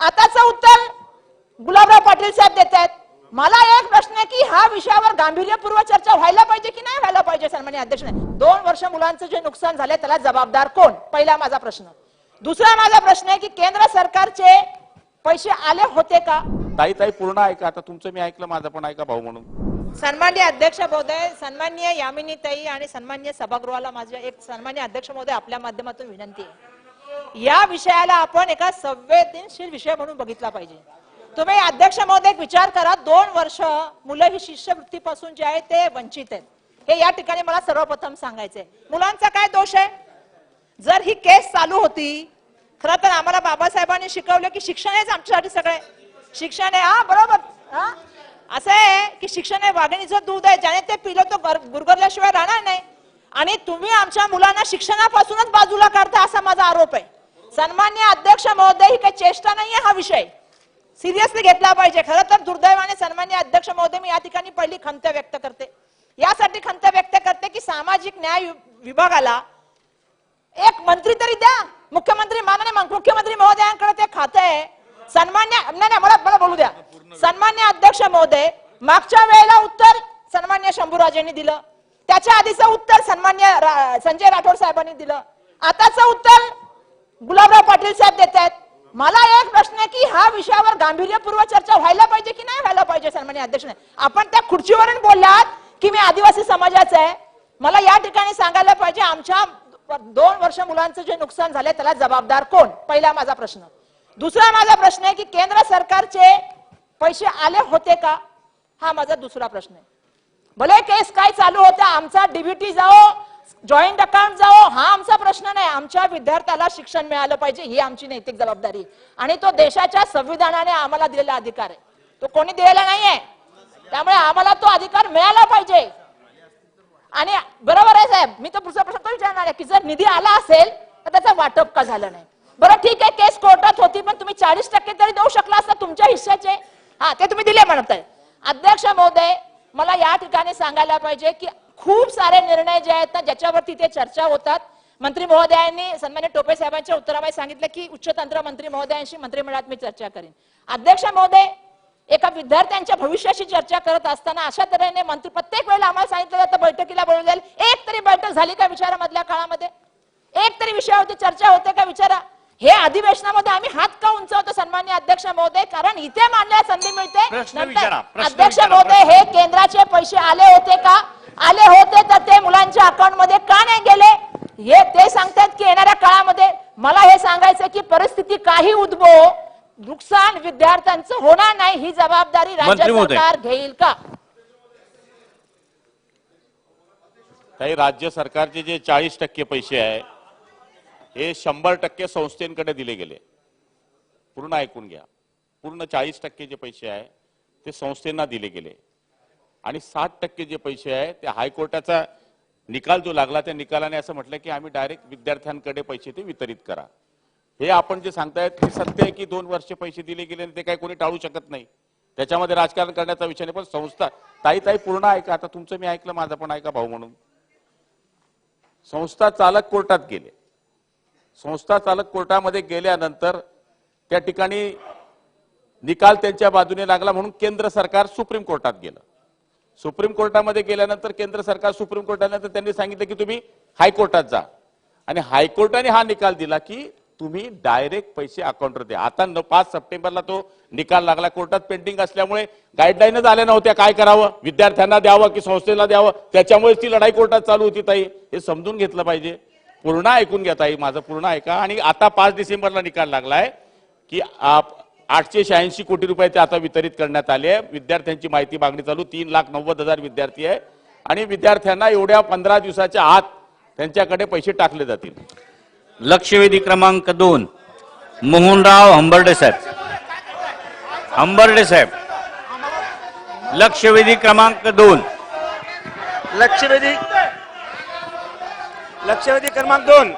आताचं उत्तर गुलाबराव पाटील साहेब देत आहेत. मला एक प्रश्न आहे की ह्या विषयावर गांभीर्यपूर्व चर्चा व्हायला पाहिजे की नाही व्हायला पाहिजे सन्मान्य अध्यक्ष दोन वर्ष मुलांचं जे नुकसान झाले त्याला जबाबदार कोण? पहिला माझा प्रश्न. दुसरा माझा प्रश्न आहे की केंद्र सरकारचे पैसे आले होते का? ताई ताई पूर्ण ऐका. आता तुमचं मी ऐकलं माझं पण ऐका भाऊ म्हणून. सन्मान्य अध्यक्ष महोदय सन्मान्य यामिनी ताई आणि सन्मान्य सभागृहाला माझ्या एक सन्मान्य अध्यक्ष महोदय आपल्या माध्यमातून विनंती आहे. या विषयाला आपण एका संवेदनशील विषय म्हणून बघितला पाहिजे. तुम्ही अध्यक्ष महोदय विचार करा दोन वर्ष मुलं ही शिष्यवृत्तीपासून जे आहे ते वंचित आहेत. हे या ठिकाणी मला सर्वप्रथम सांगायचंय. मुलांचा काय दोष आहे? जर ही केस चालू होती खरं तर आम्हाला बाबासाहेबांनी शिकवलं की शिक्षण हेच आमच्यासाठी सगळे शिक्षण आहे हा बरोबर. हा? असं आहे की शिक्षण हे वाघिणीचं दूध आहे ज्याने ते पिलं तो गुरगरल्याशिवाय राहणार नाही. आणि तुम्ही आमच्या मुलांना शिक्षणापासूनच बाजूला काढता असा माझा आरोप आहे. सन्मान्य अध्यक्ष महोदय ही काही चेष्टा नाहीये हा विषय. सिरियसली घेतला पाहिजे. खरं तर दुर्दैवाने सन्मान्य अध्यक्ष महोदय मी या ठिकाणी पहिली खंत व्यक्त करते. यासाठी खंत व्यक्त करते की सामाजिक न्याय विभागाला एक मंत्री तरी द्या. मुख्यमंत्री माननीय मुख्यमंत्री महोदयांकडे ते खातं आहे. सन्मान्य नाही नाही मला मला बोलू द्या. सन्मान्य अध्यक्ष महोदय मागच्या वेळेला उत्तर सन्मान्य शंभूराजेंनी दिलं. त्याच्या आधीचं उत्तर सन्मान्य रा- संजय राठोड साहेबांनी दिलं. आताचं उत्तर गुलाबराव पाटील साहेब देत आहेत. मला एक प्रश्न आहे की हा विषयावर गांभीर्यपूर्व चर्चा व्हायला पाहिजे की नाही व्हायला पाहिजे सन्मान्य अध्यक्ष आपण त्या खुर्चीवरून बोललात की मी आदिवासी समाजाचा आहे. मला या ठिकाणी सांगायला पाहिजे आमच्या दोन वर्ष मुलांचं जे नुकसान झालंय त्याला जबाबदार कोण? पहिला माझा प्रश्न. दुसरा माझा प्रश्न आहे की केंद्र सरकारचे पैसे आले होते का? हा माझा दुसरा प्रश्न आहे. भले केस काय चालू होता आमचा डीबीटी जाओ जॉईंट अकाउंट जाओ हा आमचा प्रश्न नाही. आमच्या विद्यार्थ्याला शिक्षण मिळालं पाहिजे ही आमची नैतिक जबाबदारी. आणि तो देशाच्या संविधानाने आम्हाला दिलेला अधिकार आहे. तो कोणी दिलेला नाहीये. त्यामुळे आम्हाला तो अधिकार मिळाला पाहिजे. आणि बरोबर आहे साहेब मी तो पुढचा प्रश्न तो विचारणार आहे की जर निधी आला असेल तर त्याचं वाटप का झालं नाही? बरं ठीक आहे केस कोर्टात होती पण तुम्ही चाळीस टक्के तरी देऊ शकला असता तुमच्या हिश्श्याचे. हा ते तुम्ही दिले म्हणत आहे. अध्यक्ष महोदय मला या ठिकाणी सांगायला पाहिजे की खूप सारे निर्णय जे आहेत ना ज्याच्यावरती ते चर्चा होतात. मंत्री महोदयांनी सन्मान्य टोपे साहेबांच्या उत्तरामध्ये सांगितलं की उच्च तंत्र मंत्री महोदयांशी मंत्रिमंडळात मी चर्चा करीन. अध्यक्ष महोदय एका विद्यार्थ्यांच्या भविष्याशी चर्चा करत असताना अशा तऱ्हेने मंत्री प्रत्येक वेळेला आम्हाला सांगितलं जातं बैठकीला बोलू जाईल. एक तरी बैठक झाली का विचारामधल्या काळामध्ये? एक तरी विषयावरती चर्चा होते का विचारा? हे अधिवेशनामध्ये आम्ही हात का उंचवतो सन्मान्य अध्यक्ष महोदय? कारण इथे मांडण्यास संधी मिळते. अध्यक्ष महोदय. हे केंद्राचे पैसे आले होते का? आले होते तर ते मुलांच्या अकाउंटमध्ये का नाही गेले? हे ते सांगतात की येणाऱ्या काळामध्ये मला हे सांगायचं की परिस्थिती काही उद्भव नुकसान विद्यार्थ्यांचं होणार नाही ही जबाबदारी राज्य. सरकार घेईल का? काही राज्य सरकारचे जे चाळीस टक्के पैसे आहे हे शंभर टक्के संस्थेकडे दिले गेले. पूर्ण ऐकून घ्या. पूर्ण चाळीस टक्के जे पैसे आहे ते संस्थेंना दिले गेले. आणि साठ टक्के जे पैसे आहे ते हायकोर्टाचा निकाल जो लागला त्या निकालाने असं म्हटलं की आम्ही डायरेक्ट विद्यार्थ्यांकडे पैसे ते वितरित करा. हे आपण जे सांगतायत ते सत्य आहे की दोन वर्ष पैसे दिले गेले आणि ते काही कोणी टाळू शकत नाही. त्याच्यामध्ये राजकारण करण्याचा विषय नाही पण संस्था ताई ताई पूर्ण ऐका आता तुमचं मी ऐकलं माझं पण ऐका भाऊ म्हणून? संस्था चालक कोर्टात गेले. संस्था चालक कोर्टामध्ये गेल्यानंतर त्या ठिकाणी निकाल त्यांच्या बाजूने लागला म्हणून केंद्र सरकार सुप्रीम कोर्टात गेलं. सुप्रीम कोर्टामध्ये गेल्यानंतर केंद्र सरकार सुप्रीम कोर्टानंतर त्यांनी सांगितलं की तुम्ही हायकोर्टात जा. आणि हायकोर्टाने हा निकाल दिला की तुम्ही डायरेक्ट पैसे अकाउंटवर द्या. आता पाच सप्टेंबरला तो निकाल लागला. कोर्टात पेंडिंग असल्यामुळे गाईडलाईनच आल्या नव्हत्या. काय करावं? विद्यार्थ्यांना द्यावं की संस्थेला द्यावं? त्याच्यामुळेच ती लढाई कोर्टात चालू होती ताई. हे समजून घेतलं पाहिजे. पूर्ण ऐकून घ्या ताई. माझं पूर्ण ऐका. आणि आता पाच डिसेंबरला निकाल लागलाय की आप- आठशे शहाऐंशी कोटी रुपये ते आता वितरित करण्यात आले आहे. विद्यार्थ्यांची माहिती मागणी चालू तीन लाख नव्वद हजार विद्यार्थी आहे. आणि विद्यार्थ्यांना एवढ्या पंधरा दिवसाच्या आत त्यांच्याकडे पैसे टाकले जातील. लक्षवेधी क्रमांक दोन मोहनराव हंबर्डे साहेब. हंबर्डे साहेब. लक्षवेधी क्रमांक दोन. लक्षवेधी लक्षवेधी क्रमांक दोन.